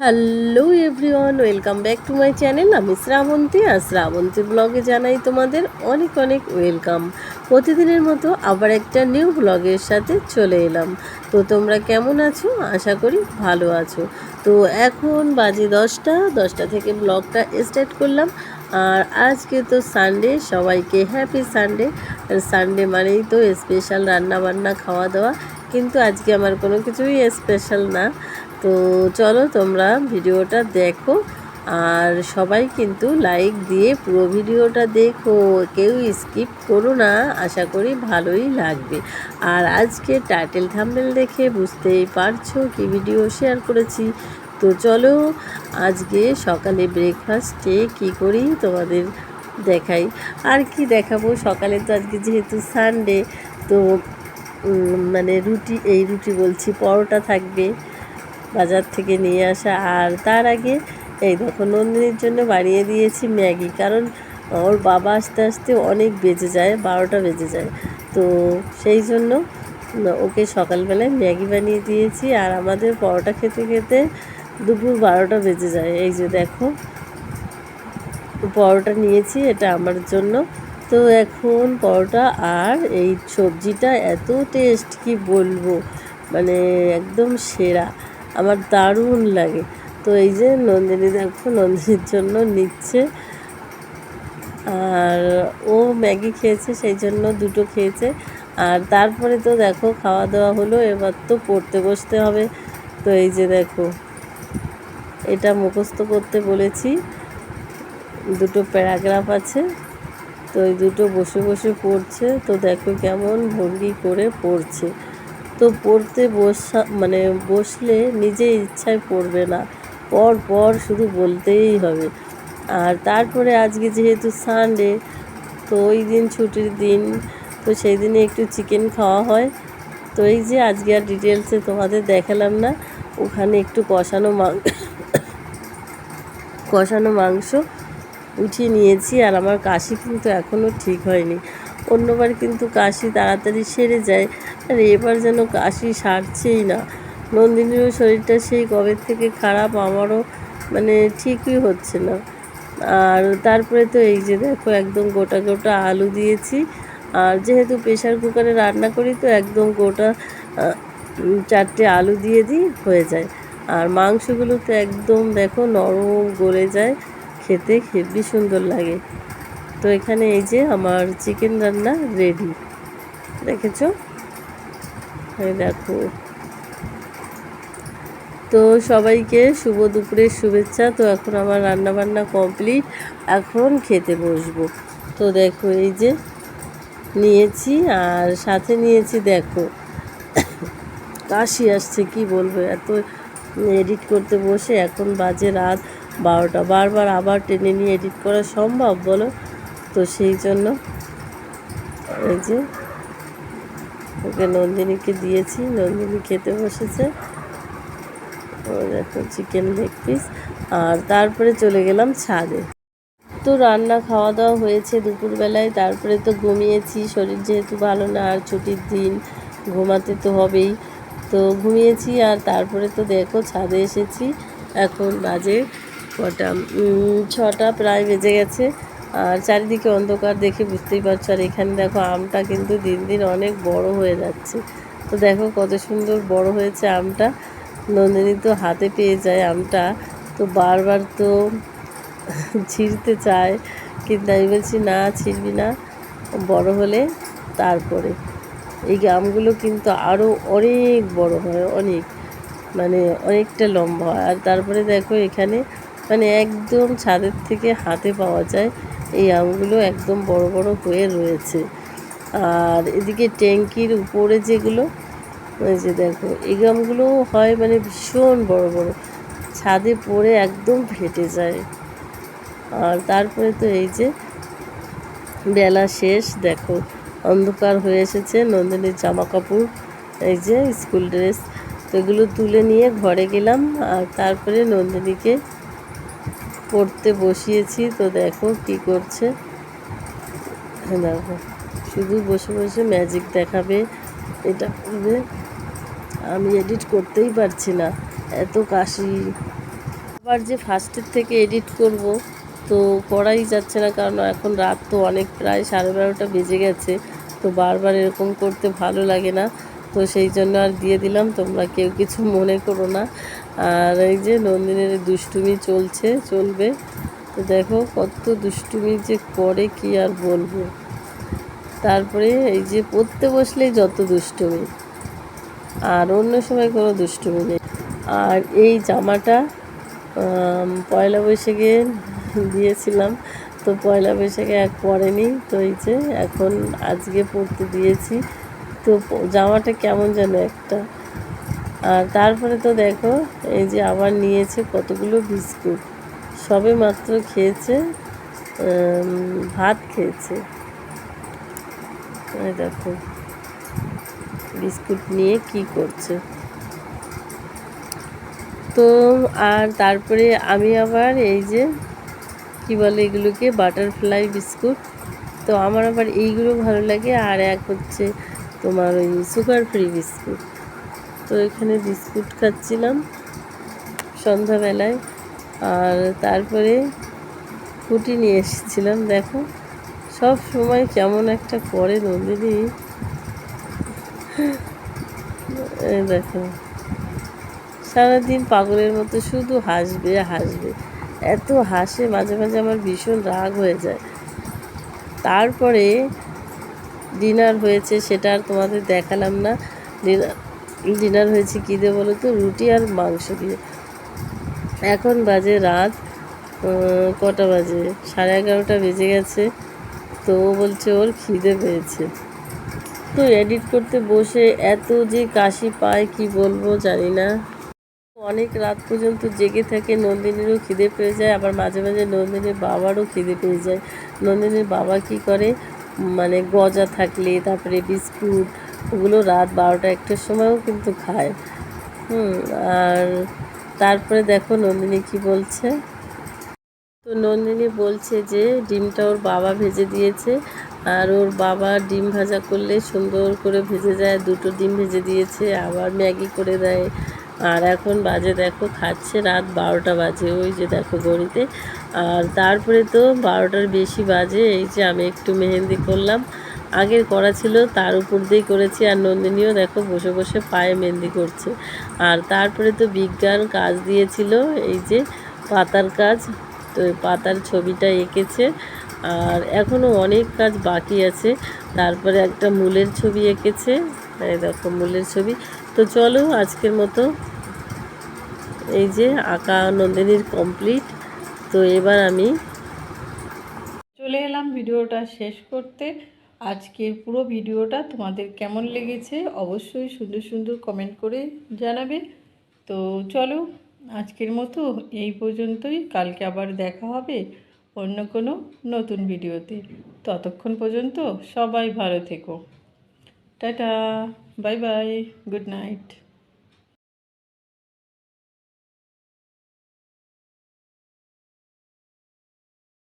Hello everyone welcome back to my channel আমি শ্রাবন্তী আর শ্রাবন্তী ব্লগে জানাই তোমাদের অনেক অনেক ওয়েলকাম প্রতিদিনের মতো আবার একটা নিউ ব্লগের সাথে চলে এলাম। তো তোমরা কেমন আছো? আশা করি ভালো আছো। তো এখন বাজে দশটা দশটা থেকে ব্লগটা স্টার্ট করলাম। আর আজকে তো সানডে সবাইকে হ্যাপি সানডে সানডে মানেই তো স্পেশাল রান্না বান্না খাওয়া দাওয়া কিন্তু আজকে আমার কোনো কিছুই স্পেশাল না। তো চলো তোমরা ভিডিওটা দেখো, আর সবাই কিন্তু লাইক দিয়ে পুরো ভিডিওটা দেখো। কেউ স্কিপ করো না, আশা করি ভালোই লাগবে। আর আজকে টাইটেল থাম্বেল দেখে বুঝতেই পারছ কি ভিডিও শেয়ার করেছি। তো চলো আজকে সকালে ব্রেকফাস্টে কি করি তোমাদের দেখাই। আর কি দেখাবো? সকালে তো আজকে যেহেতু সানডে তো মানে রুটি, এই রুটি বলছি, পরোটা থাকবে। বাজার থেকে নিয়ে আসা। আর তার আগে এই দেখো নন্দিনীর জন্য বানিয়ে দিয়েছি ম্যাগি। কারণ ওর বাবা আসতে আসতে অনেক বেজে যায়, বারোটা বেজে যায়। তো সেই জন্য ওকে সকালবেলায় ম্যাগি বানিয়ে দিয়েছি। আর আমাদের পরোটা খেতে খেতে দুপুর বারোটা বেজে যায়। এই যে দেখো, পরোটা নিয়েছি, এটা আমার জন্য। তো এখন পরোটা আর এই সবজিটা এত টেস্ট কি বলব? মানে একদম সেরা। আমার দারুণ লাগে। তো এই যে নন্দিনী দেখো, নন্দিনীর জন্য নিচ্ছে। আর ও ম্যাগি খেয়েছে, সেই জন্য দুটো খেয়েছে। আর তারপরে তো দেখো, খাওয়া দাওয়া হলো, এবার তো পড়তে বসতে হবে। তো এই যে দেখো, এটা মুখস্থ করতে বলেছি। দুটো প্যারাগ্রাফ আছে, তো এই দুটো বসে বসে পড়ছে। তো দেখো কেমন ভঙ্গি করে পড়ছে। তো পড়তে বসা মানে বসলে নিজে ইচ্ছায় পড়বে না। পর পর শুধু বলতেই হবে। আর তারপরে আজকে যেহেতু সানডে তো ওই দিন ছুটির দিন, তো সেই দিনে একটু চিকেন খাওয়া হয়। তো এই যে আজকে আর ডিটেলসে তোমাদের দেখালাম না, ওখানে একটু কষানো মাংস কষানো মাংস উঠিয়ে নিয়েছি আর আমার কাশি কিন্তু এখনও ঠিক হয়নি। অন্যবার কিন্তু কাশি তাড়াতাড়ি সেরে যায়। আর এবার যেন কাশি সারছেই না। নন্দিনীরও শরীরটা সেই কবে থেকে খারাপ আমারও মানে ঠিকই হচ্ছে না। আর তারপরে তো এই যে দেখো, একদম গোটা গোটা আলু দিয়েছি। আর যেহেতু প্রেশার কুকারে রান্না করি, তো একদম গোটা চারটে আলু দিয়ে দিই, হয়ে যায়। আর মাংসগুলো তো একদম দেখো নরম গলে যায়। খেতে হেবি সুন্দর লাগে। তো এখানে এই যে আমার চিকেন রান্না রেডি দেখেছ? দেখো। তো সবাইকে শুভ দুপুরের শুভেচ্ছা। তো এখন আমার রান্না বান্না কমপ্লিট এখন খেতে বসবো। তো দেখো, এই যে নিয়েছি আর সাথে নিয়েছি দেখো। কাশি আসছে, কি বলব? এত এডিট করতে বসে এখন বাজে রাত বারোটা। বারবার আবার টেনে নিয়ে এডিট করা সম্ভব, বলো? তো সেই জন্য এই যে ওকে নন্দিনীকে দিয়েছি। নন্দিনী খেতে বসেছে। দেখো চিকেন লেগ পিস আর তারপরে চলে গেলাম ছাদে। তো রান্না খাওয়া দাওয়া হয়েছে দুপুরবেলায়। তারপরে তো ঘুমিয়েছি। শরীর যেহেতু ভালো না, আর ছুটির দিন ঘুমাতে তো হবেই। তো ঘুমিয়েছি আর তারপরে তো দেখো ছাদে এসেছি। এখন বাজে কটা? ছটা প্রায় বেজে গেছে। আর চারিদিকে অন্ধকার দেখে বুঝতেই পারছ। আর এখানে দেখো আমটা কিন্তু দিন দিন অনেক বড় হয়ে যাচ্ছে। তো দেখো কত সুন্দর বড় হয়েছে আমটা। নন্দিনী তো হাতে পেয়ে যায় আমটা। তো বারবার তো ছিঁড়তে চায়। কিন্তু আমি বলছি, না, ছিঁড়বি না। বড় হলে তারপরে। এই আমগুলো কিন্তু আরও অনেক বড় হয়, অনেক। মানে অনেকটা লম্বা হয়। আর তারপরে দেখো এখানে মানে একদম ছাদের থেকে হাতে পাওয়া যায়। এই আমগুলো একদম বড় বড় হয়ে রয়েছে। আর এদিকে ট্যাঙ্কির উপরে যেগুলো ওই যে দেখো, এই আমগুলো হয় মানে ভীষণ বড় বড়। ছাদে পড়ে একদম ফেটে যায়। আর তারপরে তো এই যে বেলা শেষ, দেখো, অন্ধকার হয়ে এসেছে, নন্দিনীর জামা কাপড় এই যে স্কুল ড্রেস, তো এগুলো তুলে নিয়ে ঘরে গেলাম। আর তারপরে নন্দিনীকে পড়তে বসিয়েছি, তো দেখো কি করছে। দেখো, শুধু বসে বসে ম্যাজিক দেখাবে, এটা করবে। আমি এডিট করতেই পারছি না, এত কাশি। আবার যে ফার্স্টের থেকে এডিট করব, তো করাই যাচ্ছে না, কারণ এখন রাত তো অনেক, প্রায় সাড়ে বারোটা বেজে গেছে, তো বারবার এরকম করতে ভালো লাগে না। তো সেই জন্য আর দিয়ে দিলাম, তোমরা কেউ কিছু মনে করো না। আর এই যে নন্দিনীর দুষ্টুমি চলছে, চলবে। তো দেখো কত দুষ্টুমি যে করে কি আর বলব। তারপরে এই যে পড়তে বসলেই যত দুষ্টুমি, আর অন্য সময় কোনো দুষ্টুমি নেই। আর এই জামাটা পয়লা বৈশাখে দিয়েছিলাম, তো পয়লা বৈশাখে এক পরেনি। তো এই যে এখন আজকে পরতে দিয়েছি। তো জামাটা কেমন যেন একটা। আর তারপরে তো দেখো, এই যে আবার নিয়েছে কতগুলো বিস্কুট। সবে মাত্র খেয়েছে ভাত খেয়েছে। দেখো, বিস্কুট নিয়ে কি করছে। তো আর তারপরে আমি আবার এই যে, কি বলে এগুলোকে, বাটারফ্লাই বিস্কুট। তো আমার আবার এইগুলো ভালো লাগে, আর এক হচ্ছে তোমার ওই সুগার ফ্রি বিস্কুট। তো এখানে বিস্কুট খাচ্ছিলাম সন্ধ্যাবেলায়। আর তারপরে ফুটি নিয়ে এসেছিলাম, দেখো। সব সময় কেমন একটা করে নন্দিনী দেখো। সারাদিন পাগলের মতো শুধু হাসবে হাসবে। এত হাসে মাঝে মাঝে আমার ভীষণ রাগ হয়ে যায়। তারপরে ডিনার হয়েছে, সেটা আর তোমাদের দেখালাম না। ডিনার ডিনার হয়েছে কী দিয়ে বলো তো? রুটি আর মাংস দিয়ে। এখন বাজে রাত কটা বাজে? সাড়ে এগারোটা বেজে গেছে। তো ও বলছে, ওর খিদে পেয়েছে। তো এডিট করতে বসে এত যে কাশি পায়, কি বলব জানি না। অনেক রাত পর্যন্ত জেগে থাকে, নন্দিনীরও খিদে পেয়ে যায়, আবার মাঝে মাঝে নন্দিনীর বাবারও খিদে পেয়ে যায়। নন্দিনীর বাবা কি করে? মানে গজা থাকলে, তারপরে বিস্কুট, ওগুলো রাত বারোটা একটার সময়ও কিন্তু খায়। হুম, আর তারপরে দেখো নন্দিনী কি বলছে? তো নন্দিনী বলছে যে, ডিমটা ওর বাবা ভেজে দিয়েছে, আর ওর বাবা ডিম ভাজা করলে সুন্দর করে ভেজে যায়, দুটো ডিম ভেজে দিয়েছে, আবার ম্যাগি করে দেয়। আর এখন বাজে দেখো, খাচ্ছে রাত বারোটা বাজে, ওই যে দেখো ঘড়িতে আর তারপরে তো বারোটার বেশি বাজে, এই যে আমি একটু মেহেন্দি করলাম। আগের করা ছিল, তার উপর দিয়েই করেছি, আর নন্দিনীও দেখো বসে বসে পায়ে মেহেন্দি করছে। আর তারপরে তো বিজ্ঞান কাজ দিয়েছিল, এই যে পাতার কাজ, তো পাতার ছবিটা এঁকেছে। আর এখনও অনেক কাজ বাকি আছে, তারপরে একটা মূলের ছবি এঁকেছে দেখো মূলের ছবি। তো চলো আজকের মতো এই যে আঁকা নন্দিনীর কমপ্লিট তো এবার আমি চলে এলাম ভিডিওটা শেষ করতে। আজকের পুরো ভিডিওটা তোমাদের কেমন লেগেছে অবশ্যই সুন্দর সুন্দর কমেন্ট করে জানাবে। তো চলো, আজকের মতো এই পর্যন্তই। কালকে আবার দেখা হবে অন্য কোনো নতুন ভিডিওতে। ততক্ষণ পর্যন্ত সবাই ভালো থেকো। Tata bye bye good night